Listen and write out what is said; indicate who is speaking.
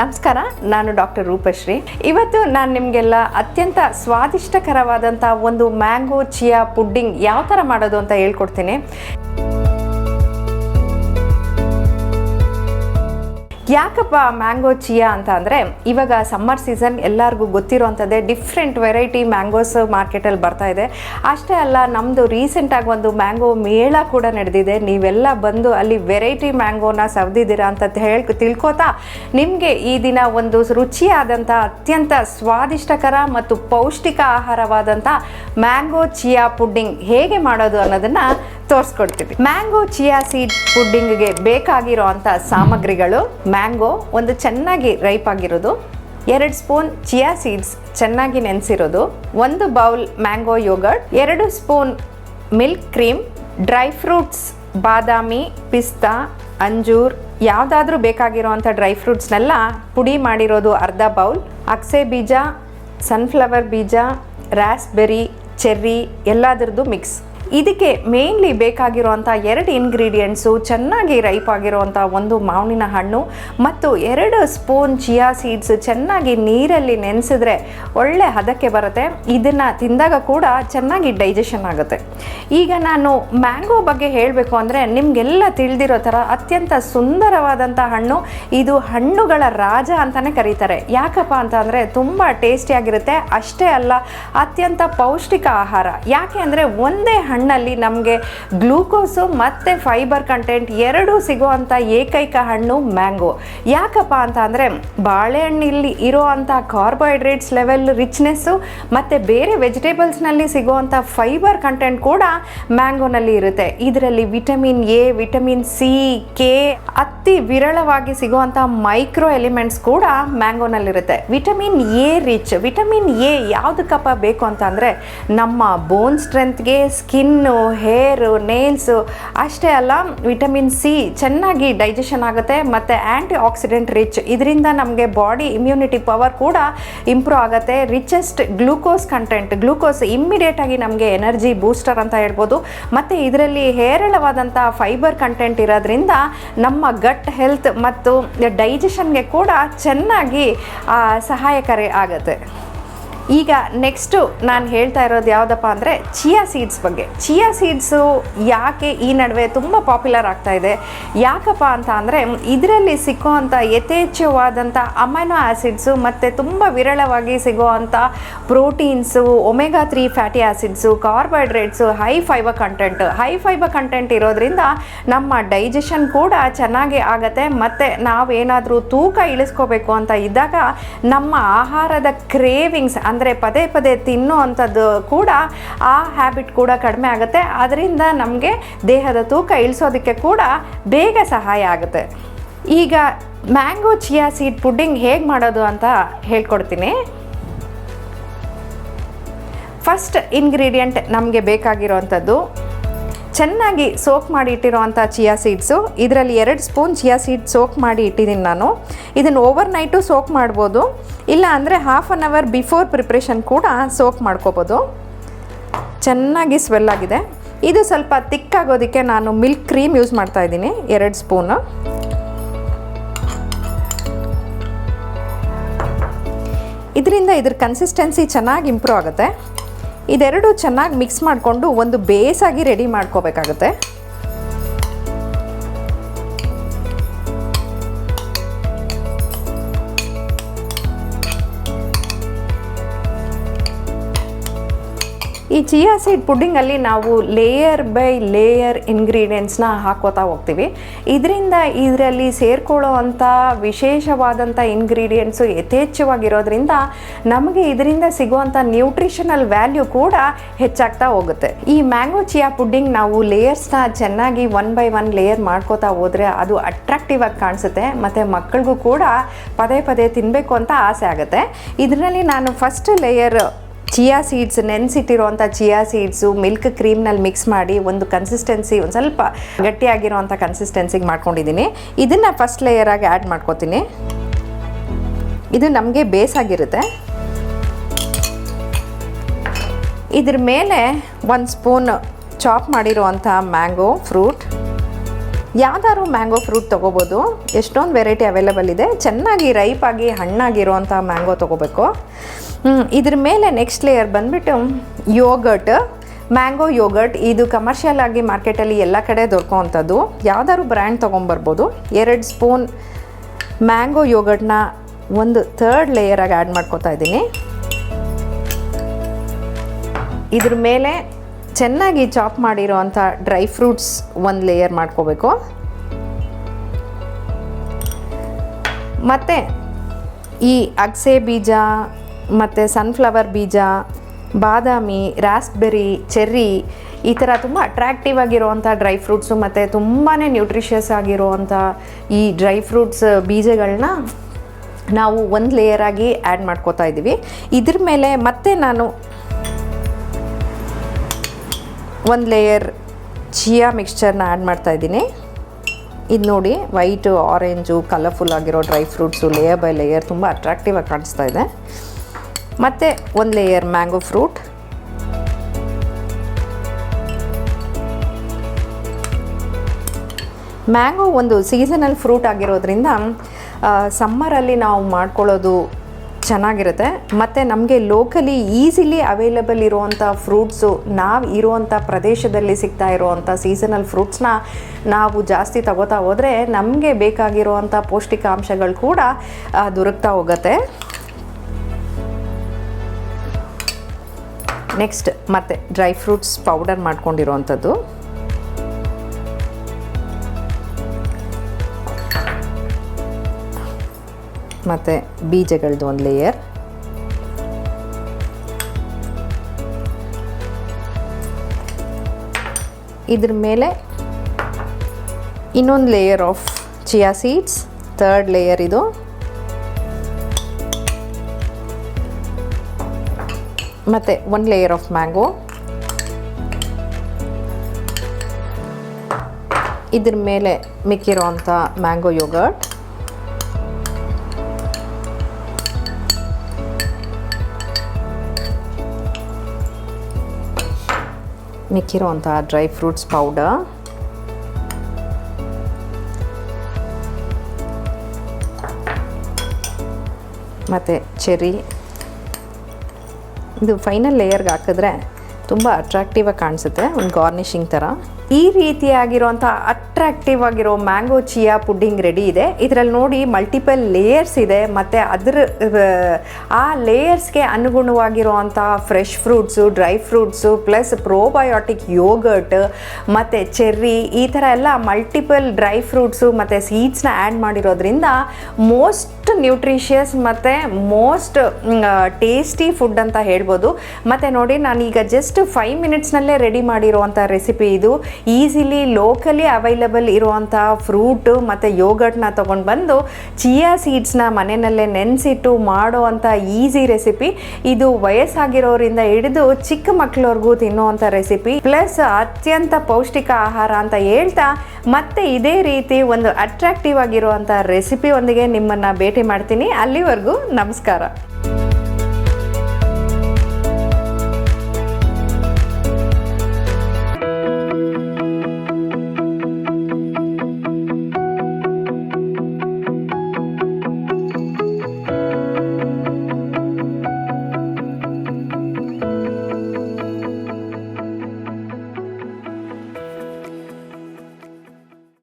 Speaker 1: ನಮಸ್ಕಾರ, ನಾನು ಡಾಕ್ಟರ್ ರೂಪಶ್ರೀ. ಇವತ್ತು ನಾನು ನಿಮಗೆಲ್ಲ ಅತ್ಯಂತ ಸ್ವಾದಿಷ್ಟಕರವಾದಂಥ ಒಂದು ಮ್ಯಾಂಗೋ ಚಿಯಾ ಪುಡ್ಡಿಂಗ್ ಯಾವ ಥರ ಮಾಡೋದು ಅಂತ ಹೇಳ್ಕೊಡ್ತೀನಿ. ಯಾಕಪ್ಪ ಮ್ಯಾಂಗೋ ಚಿಯಾ ಅಂತ ಅಂದರೆ ಇವಾಗ ಸಮ್ಮರ್ ಸೀಸನ್ ಎಲ್ಲರಿಗೂ ಗೊತ್ತಿರೋವಂಥದ್ದೇ ಡಿಫ್ರೆಂಟ್ ವೆರೈಟಿ ಮ್ಯಾಂಗೋಸ್ ಮಾರ್ಕೆಟಲ್ಲಿ ಬರ್ತಾ ಇದೆ. ಅಷ್ಟೇ ಅಲ್ಲ ನಮ್ಮದು ರೀಸೆಂಟಾಗಿ ಒಂದು ಮ್ಯಾಂಗೋ ಮೇಳ ಕೂಡ ನಡೆದಿದೆ. ನೀವೆಲ್ಲ ಬಂದು ಅಲ್ಲಿ ವೆರೈಟಿ ಮ್ಯಾಂಗೋನ ಸವ್ದಿದ್ದೀರಾ ಅಂತ ಹೇಳಿ ತಿಳ್ಕೊತಾ ನಿಮಗೆ ಈ ದಿನ ಒಂದು ರುಚಿಯಾದಂಥ ಅತ್ಯಂತ ಸ್ವಾದಿಷ್ಟಕರ ಮತ್ತು ಪೌಷ್ಟಿಕ ಆಹಾರವಾದಂಥ ಮ್ಯಾಂಗೋ ಚಿಯಾ ಪುಡ್ಡಿಂಗ್ ಹೇಗೆ ಮಾಡೋದು ಅನ್ನೋದನ್ನು ತೋರಿಸ್ಕೊಡ್ತೀವಿ. ಮ್ಯಾಂಗೋ ಚಿಯಾ ಸೀಡ್ ಪುಡ್ಡಿಂಗ್ಗೆ ಬೇಕಾಗಿರೋ ಅಂಥ ಸಾಮಗ್ರಿಗಳು ಮ್ಯಾಂಗೋ ಒಂದು ಚೆನ್ನಾಗಿ ರೈಪ್ ಆಗಿರೋದು, ಎರಡು ಸ್ಪೂನ್ ಚಿಯಾ ಸೀಡ್ಸ್ ಚೆನ್ನಾಗಿ ನೆನೆಸಿರೋದು, ಒಂದು ಬೌಲ್ ಮ್ಯಾಂಗೋ ಯೋಗರ್ಟ್ ಎರಡು spoon milk cream dry fruits ಬಾದಾಮಿ, ಪಿಸ್ತಾ, ಅಂಜೂರ್, ಯಾವುದಾದ್ರೂ ಬೇಕಾಗಿರೋವಂಥ ಡ್ರೈ ಫ್ರೂಟ್ಸ್ನೆಲ್ಲ ಪುಡಿ ಮಾಡಿರೋದು ಅರ್ಧ ಬೌಲ್. ಅಕ್ಸೆ ಬೀಜ ಸನ್ಫ್ಲವರ್ ಬೀಜ ರಾಸ್ಬೆರಿ ಚೆರ್ರಿ ಎಲ್ಲದರದ್ದು ಮಿಕ್ಸ್ ಇದಕ್ಕೆ ಮೇನ್ಲಿ ಬೇಕಾಗಿರುವಂಥ ಎರಡು ಇಂಗ್ರೀಡಿಯೆಂಟ್ಸು ಚೆನ್ನಾಗಿ ರೈಪ್ ಆಗಿರುವಂಥ ಒಂದು ಮಾವಿನ ಹಣ್ಣು ಮತ್ತು ಎರಡು ಸ್ಪೂನ್ ಚಿಯಾ ಸೀಡ್ಸ್ ಚೆನ್ನಾಗಿ ನೀರಲ್ಲಿ ನೆನೆಸಿದ್ರೆ ಒಳ್ಳೆ ಹದಕ್ಕೆ ಬರುತ್ತೆ. ಇದನ್ನು ತಿಂದಾಗ ಕೂಡ ಚೆನ್ನಾಗಿ ಡೈಜೆಷನ್ ಆಗುತ್ತೆ. ಈಗ ನಾನು ಮ್ಯಾಂಗೋ ಬಗ್ಗೆ ಹೇಳಬೇಕು ಅಂದರೆ ನಿಮಗೆಲ್ಲ ತಿಳಿದಿರೋ ಥರ ಅತ್ಯಂತ ಸುಂದರವಾದಂಥ ಹಣ್ಣು. ಇದು ಹಣ್ಣುಗಳ ರಾಜ ಅಂತಲೇ ಕರೀತಾರೆ. ಯಾಕಪ್ಪ ಅಂತ ಅಂದರೆ ತುಂಬ ಟೇಸ್ಟಿಯಾಗಿರುತ್ತೆ ಅಷ್ಟೇ ಅಲ್ಲ, ಅತ್ಯಂತ ಪೌಷ್ಟಿಕ ಆಹಾರ. ಯಾಕೆ ಅಂದರೆ ಒಂದೇ ಹಣ್ಣಲ್ಲಿ ನಮಗೆ ಗ್ಲೂಕೋಸು ಮತ್ತು ಫೈಬರ್ ಕಂಟೆಂಟ್ ಎರಡೂ ಸಿಗುವಂಥ ಏಕೈಕ ಹಣ್ಣು ಮ್ಯಾಂಗೋ. ಯಾಕಪ್ಪ ಅಂತ ಅಂದರೆ ಬಾಳೆಹಣ್ಣಲ್ಲಿ ಇರೋ ಅಂಥ ಕಾರ್ಬೋಹೈಡ್ರೇಟ್ಸ್ ಲೆವೆಲ್ ರಿಚ್ನೆಸ್ಸು ಮತ್ತು ಬೇರೆ ವೆಜಿಟೇಬಲ್ಸ್ನಲ್ಲಿ ಸಿಗುವಂಥ ಫೈಬರ್ ಕಂಟೆಂಟ್ ಕೂಡ ಮ್ಯಾಂಗೋನಲ್ಲಿ ಇರುತ್ತೆ. ಇದರಲ್ಲಿ vitamin A, vitamin C, K ಅತಿ ವಿರಳವಾಗಿ ಸಿಗುವಂಥ ಮೈಕ್ರೋ ಎಲಿಮೆಂಟ್ಸ್ ಕೂಡ ಮ್ಯಾಂಗೋನಲ್ಲಿರುತ್ತೆ vitamin A rich. Vitamin A ಯಾವುದಕ್ಕಪ್ಪ ಬೇಕು ಅಂತ ಅಂದರೆ ನಮ್ಮ ಬೋನ್ ಸ್ಟ್ರೆಂತ್ಗೆ ಸ್ಕಿನ್ನು ಹೇರು ನೇಲ್ಸು ಅಷ್ಟೇ ಅಲ್ಲ, ವಿಟಮಿನ್ ಸಿ ಚೆನ್ನಾಗಿ ಡೈಜೆಷನ್ ಆಗುತ್ತೆ ಮತ್ತು ಆ್ಯಂಟಿ ಆಕ್ಸಿಡೆಂಟ್ ರಿಚ್ ಇದರಿಂದ ನಮಗೆ ಬಾಡಿ ಇಮ್ಯುನಿಟಿ ಪವರ್ ಕೂಡ ಇಂಪ್ರೂವ್ ಆಗುತ್ತೆ. ರಿಚೆಸ್ಟ್ ಗ್ಲೂಕೋಸ್ ಕಂಟೆಂಟ್ ಗ್ಲೂಕೋಸ್ ಇಮ್ಮಿಡಿಯೇಟಾಗಿ ನಮಗೆ ಎನರ್ಜಿ ಬೂಸ್ಟರ್ ಅಂತ ಹೇಳ್ಬೋದು. ಮತ್ತು ಇದರಲ್ಲಿ ಹೇರಳವಾದಂಥ ಫೈಬರ್ ಕಂಟೆಂಟ್ ಇರೋದ್ರಿಂದ ನಮ್ಮ ಗಟ್ ಹೆಲ್ತ್ ಮತ್ತು ಡೈಜೆಷನ್ಗೆ ಕೂಡ ಚೆನ್ನಾಗಿ ಸಹಾಯಕಾರಿ ಆಗುತ್ತೆ. ಈಗ ನೆಕ್ಸ್ಟು ನಾನು ಹೇಳ್ತಾ ಇರೋದು ಯಾವುದಪ್ಪ ಅಂದರೆ ಚಿಯಾ ಸೀಡ್ಸ್ ಬಗ್ಗೆ. ಚಿಯಾ ಸೀಡ್ಸು ಯಾಕೆ ಈ ನಡುವೆ ತುಂಬ ಪಾಪ್ಯುಲರ್ ಆಗ್ತಾ ಇದೆ? ಯಾಕಪ್ಪ ಅಂತ ಅಂದರೆ ಇದರಲ್ಲಿ ಸಿಕ್ಕುವಂಥ ಯಥೇಚ್ಛವಾದಂಥ ಅಮೈನೋ ಆ್ಯಸಿಡ್ಸು ಮತ್ತು ತುಂಬ ವಿರಳವಾಗಿ ಸಿಗುವಂಥ proteins omega three fatty acids carbohydrates high fibre content high fibre content ಇರೋದ್ರಿಂದ ನಮ್ಮ ಡೈಜೆಷನ್ ಕೂಡ ಚೆನ್ನಾಗಿ ಆಗತ್ತೆ. ಮತ್ತು ನಾವೇನಾದರೂ ತೂಕ ಇಳಿಸ್ಕೋಬೇಕು ಅಂತ ಇದ್ದಾಗ ನಮ್ಮ ಆಹಾರದ ಕ್ರೇವಿಂಗ್ಸ್ ಅಂದರೆ ಪದೇ ಪದೇ ತಿನ್ನೋ ಅಂಥದ್ದು ಕೂಡ ಆ ಹ್ಯಾಬಿಟ್ ಕೂಡ ಕಡಿಮೆ ಆಗುತ್ತೆ. ಅದರಿಂದ ನಮಗೆ ದೇಹದ ತೂಕ ಇಳಿಸೋದಕ್ಕೆ ಕೂಡ ಬೇಗ ಸಹಾಯ ಆಗುತ್ತೆ. ಈಗ ಮ್ಯಾಂಗೋ ಚಿಯಾ ಸೀಡ್ ಪುಡ್ಡಿಂಗ್ ಹೇಗೆ ಮಾಡೋದು ಅಂತ ಹೇಳ್ಕೊಡ್ತೀನಿ. ಫಸ್ಟ್ ಇಂಗ್ರೀಡಿಯೆಂಟ್ ನಮಗೆ ಬೇಕಾಗಿರೋವಂಥದ್ದು ಚೆನ್ನಾಗಿ ಸೋಕ್ ಮಾಡಿ ಇಟ್ಟಿರೋವಂಥ ಚಿಯಾ ಸೀಡ್ಸು. ಇದರಲ್ಲಿ ಎರಡು ಸ್ಪೂನ್ ಚಿಯಾ ಸೀಡ್ ಸೋಕ್ ಮಾಡಿ ಇಟ್ಟಿದ್ದೀನಿ ನಾನು. ಇದನ್ನು ಓವರ್ ನೈಟು ಸೋಕ್ ಮಾಡ್ಬೋದು. ಇಲ್ಲ ಅಂದರೆ half an hour before preparation ಕೂಡ ಸೋಕ್ ಮಾಡ್ಕೋಬೋದು. ಚೆನ್ನಾಗಿ ಸ್ವೆಲ್ ಆಗಿದೆ. ಇದು ಸ್ವಲ್ಪ ತಿಕ್ಕಾಗೋದಕ್ಕೆ ನಾನು ಮಿಲ್ಕ್ ಕ್ರೀಮ್ ಯೂಸ್ ಮಾಡ್ತಾ ಇದ್ದೀನಿ, ಎರಡು ಸ್ಪೂನು ಇದರಿಂದ ಇದ್ರ ಕನ್ಸಿಸ್ಟೆನ್ಸಿ ಚೆನ್ನಾಗಿ ಇಂಪ್ರೂವ್ ಆಗುತ್ತೆ. ಇದೆರಡು ಚೆನ್ನಾಗಿ ಮಿಕ್ಸ್ ಮಾಡಿಕೊಂಡು ಒಂದು ಬೇಸಾಗಿ ರೆಡಿ ಮಾಡ್ಕೋಬೇಕಾಗುತ್ತೆ. ಚಿಯಾ ಸೀಡ್ ಪುಡ್ಡಿಂಗಲ್ಲಿ ನಾವು ಲೇಯರ್ ಬೈ ಲೇಯರ್ ಇಂಗ್ರೀಡಿಯೆಂಟ್ಸ್ನ ಹಾಕೋತಾ ಹೋಗ್ತೀವಿ. ಇದರಿಂದ ಇದರಲ್ಲಿ ಸೇರ್ಕೊಳ್ಳೋ ಅಂಥ ವಿಶೇಷವಾದಂಥ ಇಂಗ್ರೀಡಿಯೆಂಟ್ಸು ಯಥೇಚ್ಛವಾಗಿರೋದ್ರಿಂದ ನಮಗೆ ಇದರಿಂದ ಸಿಗುವಂಥ ನ್ಯೂಟ್ರಿಷನಲ್ ವ್ಯಾಲ್ಯೂ ಕೂಡ ಹೆಚ್ಚಾಗ್ತಾ ಹೋಗುತ್ತೆ. ಈ ಮ್ಯಾಂಗೋ ಚಿಯಾ ಪುಡ್ಡಿಂಗ್ ನಾವು ಲೇಯರ್ಸ್ನ ಚೆನ್ನಾಗಿ ಒನ್ ಬೈ ಒನ್ ಲೇಯರ್ ಮಾಡ್ಕೋತಾ ಹೋದರೆ ಅದು ಅಟ್ರಾಕ್ಟಿವ್ ಆಗಿ ಕಾಣಿಸುತ್ತೆ, ಮತ್ತು ಮಕ್ಕಳಿಗೂ ಕೂಡ ಪದೇ ಪದೇ ತಿನ್ನಬೇಕು ಅಂತ ಆಸೆ ಆಗುತ್ತೆ. ಇದರಲ್ಲಿ ನಾನು ಫಸ್ಟ್ ಲೇಯರ್ ಚಿಯಾ ಸೀಡ್ಸ್ ನೆನೆಸಿಟ್ಟಿರುವಂಥ ಚಿಯಾ ಸೀಡ್ಸು, ಮಿಲ್ಕ್ ಕ್ರೀಮ್ನಲ್ಲಿ ಮಿಕ್ಸ್ ಮಾಡಿ ಒಂದು ಕನ್ಸಿಸ್ಟೆನ್ಸಿ ಒಂದು ಸ್ವಲ್ಪ ಗಟ್ಟಿಯಾಗಿರುವಂಥ ಕನ್ಸಿಸ್ಟೆನ್ಸಿಗೆ ಮಾಡ್ಕೊಂಡಿದ್ದೀನಿ. ಇದನ್ನು ಫಸ್ಟ್ ಲೇಯರಾಗಿ ಆ್ಯಡ್ ಮಾಡ್ಕೊತೀನಿ. ಇದು ನಮಗೆ ಬೇಸಾಗಿರುತ್ತೆ ಇದ್ರ ಮೇಲೆ ಒಂದು ಸ್ಪೂನ್ ಚಾಪ್ ಮಾಡಿರುವಂಥ ಮ್ಯಾಂಗೋ ಫ್ರೂಟ್ ಯಾವ್ದಾದ್ರು ಮ್ಯಾಂಗೋ ಫ್ರೂಟ್ ತೊಗೋಬೋದು. ಎಷ್ಟೊಂದು ವೆರೈಟಿ ಅವೈಲೇಬಲ್ ಇದೆ. ಚೆನ್ನಾಗಿ ರೈಪ್ ಆಗಿ ಹಣ್ಣಾಗಿರುವಂಥ ಮ್ಯಾಂಗೋ ತೊಗೋಬೇಕು. ಇದ್ರ ಮೇಲೆ ನೆಕ್ಸ್ಟ್ ಲೇಯರ್ ಬಂದುಬಿಟ್ಟು ಯೋಗರ್ಟ್ ಮ್ಯಾಂಗೋ ಯೋಗರ್ಟ್ ಇದು ಕಮರ್ಷಿಯಲ್ ಆಗಿ ಮಾರ್ಕೆಟಲ್ಲಿ ಎಲ್ಲ ಕಡೆ ದೊರಕುವಂಥದ್ದು. ಯಾವ್ದಾದ್ರು ಬ್ರ್ಯಾಂಡ್ ತೊಗೊಂಬರ್ಬೋದು. ಎರಡು ಸ್ಪೂನ್ ಮ್ಯಾಂಗೋ ಯೋಗರ್ಟ್ನ ಒಂದು ಥರ್ಡ್ ಲೇಯರಾಗಿ ಆ್ಯಡ್ ಮಾಡ್ಕೋತಾ ಇದ್ದೀನಿ. ಇದ್ರ ಮೇಲೆ ಚೆನ್ನಾಗಿ ಚಾಪ್ ಮಾಡಿರೋವಂಥ ಡ್ರೈ ಫ್ರೂಟ್ಸ್ ಒಂದು ಲೇಯರ್ ಮಾಡ್ಕೋಬೇಕು. ಮತ್ತು ಈ ಅಗಸೆ ಬೀಜ, ಮತ್ತು ಸನ್ಫ್ಲವರ್ ಬೀಜ, ಬಾದಾಮಿ ರಾಸ್ಬೆರಿ ಚೆರ್ರಿ ಈ ಥರ ತುಂಬ ಅಟ್ರಾಕ್ಟಿವ್ ಆಗಿರುವಂಥ ಡ್ರೈ ಫ್ರೂಟ್ಸು, ಮತ್ತು ತುಂಬಾ ನ್ಯೂಟ್ರಿಷಿಯಸ್ ಆಗಿರುವಂಥ ಈ ಡ್ರೈ ಫ್ರೂಟ್ಸ್ ಬೀಜಗಳನ್ನ ನಾವು ಒಂದು ಲೇಯರಾಗಿ ಆ್ಯಡ್ ಮಾಡ್ಕೋತಾ ಇದ್ದೀವಿ ಇದ್ರ ಮೇಲೆ ಮತ್ತೆ ನಾನು ಒಂದು ಲೇಯರ್ ಚಿಯಾ ಮಿಕ್ಸ್ಚರ್ನ ಆ್ಯಡ್ ಮಾಡ್ತಾ ಇದ್ದೀನಿ. ಇದು ನೋಡಿ ವೈಟು ಆರೆಂಜು ಕಲರ್ಫುಲ್ ಆಗಿರೋ dry fruits layer by layer ತುಂಬ ಅಟ್ರಾಕ್ಟಿವ್ ಆಗಿ ಕಾಣಿಸ್ತಾ ಇದೆ. ಮತ್ತು ಒಂದು ಲೇಯರ್ ಮ್ಯಾಂಗೋ ಫ್ರೂಟ್ ಮ್ಯಾಂಗೋ ಒಂದು ಸೀಸನಲ್ ಫ್ರೂಟ್ ಆಗಿರೋದ್ರಿಂದ ಸಮ್ಮರಲ್ಲಿ ನಾವು ಮಾಡ್ಕೊಳ್ಳೋದು ಚೆನ್ನಾಗಿರುತ್ತೆ. ಮತ್ತು ನಮಗೆ ಲೋಕಲಿ ಈಸಿಲಿ ಅವೈಲಬಲ್ ಇರುವಂಥ ಫ್ರೂಟ್ಸು ನಾವು ಇರುವಂಥ ಪ್ರದೇಶದಲ್ಲಿ ಸಿಗ್ತಾ ಇರುವಂಥ ಸೀಸನಲ್ ಫ್ರೂಟ್ಸ್ನ ನಾವು ಜಾಸ್ತಿ ತಗೋತಾ ಹೋದರೆ ನಮಗೆ ಬೇಕಾಗಿರುವಂಥ ಪೌಷ್ಟಿಕಾಂಶಗಳು ಕೂಡ ದೊರಕ್ತಾ ಹೋಗುತ್ತೆ. ನೆಕ್ಸ್ಟ್ ಮತ್ತೆ ಡ್ರೈ ಫ್ರೂಟ್ಸ್ ಪೌಡರ್ ಮಾಡ್ಕೊಂಡಿರುವಂಥದ್ದು ಮತ್ತು ಬೀಜಗಳದ್ದು ಒಂದು ಲೇಯರ್ ಇದ್ರ ಮೇಲೆ ಇನ್ನೊಂದು layer of chia seeds third layer ಇದು. ಮತ್ತು ಒಂದು ಲೇಯರ್ ಆಫ್ ಮ್ಯಾಂಗೋ ಇದ್ರ ಮೇಲೆ ಮಿಕ್ಕಿರೋವಂಥ ಮ್ಯಾಂಗೋ ಯೋಗರ್ಟ್ ಮಿಕ್ಕಿರೋವಂಥ ಡ್ರೈ ಫ್ರೂಟ್ಸ್ ಪೌಡರ್ ಮತ್ತು ಚೆರಿ ಇದು ಫೈನಲ್ ಲೇಯರ್ಗೆ ಹಾಕಿದ್ರೆ ತುಂಬ ಅಟ್ರಾಕ್ಟಿವ್ ಆಗಿ ಕಾಣಿಸುತ್ತೆ, ಒಂದು ಗಾರ್ನಿಷಿಂಗ್ ಥರ ಈ ರೀತಿಯಾಗಿರುವಂಥ ಅಟ್ರಾಕ್ಟಿವ್ ಆಗಿರೋ ಮ್ಯಾಂಗೋ ಚಿಯಾ ಪುಡ್ಡಿಂಗ್ ರೆಡಿ ಇದೆ. ಇದರಲ್ಲಿ ನೋಡಿ ಮಲ್ಟಿಪಲ್ ಲೇಯರ್ಸ್ ಇದೆ. ಮತ್ತು ಅದರ, ಆ ಲೇಯರ್ಸ್ಗೆ ಅನುಗುಣವಾಗಿರುವಂಥ fresh fruits dry fruits plus probiotic yogurt ಮತ್ತು ಚೆರ್ರಿ ಈ ಥರ ಎಲ್ಲ ಮಲ್ಟಿಪಲ್ ಡ್ರೈ ಫ್ರೂಟ್ಸು ಮತ್ತು ಸೀಡ್ಸ್ನ ಆ್ಯಡ್ ಮಾಡಿರೋದ್ರಿಂದ ಮೋಸ್ಟ್ ನ್ಯೂಟ್ರಿಷಿಯಸ್ ಮತ್ತು ಮೋಸ್ಟ್ ಟೇಸ್ಟಿ ಫುಡ್ ಅಂತ ಹೇಳ್ಬೋದು. ಮತ್ತು ನೋಡಿ ನಾನೀಗ ಜಸ್ಟ್ ಫೈವ್ ಮಿನಿಟ್ಸ್ನಲ್ಲೇ ರೆಡಿ ಮಾಡಿರುವಂಥ ರೆಸಿಪಿ ಇದು. ಈಸಿಲಿ ಲೋಕಲಿ ಅವೈಲಬಲ್ ಇರುವಂಥ ಫ್ರೂಟು ಮತ್ತು ಯೋಗರ್ಟ್ನ ತೊಗೊಂಡು ಬಂದು ಚಿಯಾ ಸೀಡ್ಸ್ನ ಮನೆಯಲ್ಲೇ ನೆನೆಸಿಟ್ಟು ಮಾಡೋವಂಥ ಈಸಿ ರೆಸಿಪಿ. ಇದು ವಯಸ್ಸಾಗಿರೋರಿಂದ ಹಿಡಿದು ಚಿಕ್ಕ ಮಕ್ಕಳವರೆಗೂ ತಿನ್ನುವಂಥ ರೆಸಿಪಿ. ಪ್ಲಸ್ ಅತ್ಯಂತ ಪೌಷ್ಟಿಕ ಆಹಾರ ಅಂತ ಹೇಳ್ತಾ ಮತ್ತೆ ಇದೇ ರೀತಿ ಒಂದು ಅಟ್ರಾಕ್ಟಿವ್ ಆಗಿರುವಂಥ ರೆಸಿಪಿ ಒಂದಿಗೆ ನಿಮ್ಮನ್ನು ಭೇಟಿ ಮಾಡ್ತೀನಿ. ಅಲ್ಲಿವರೆಗೂ ನಮಸ್ಕಾರ.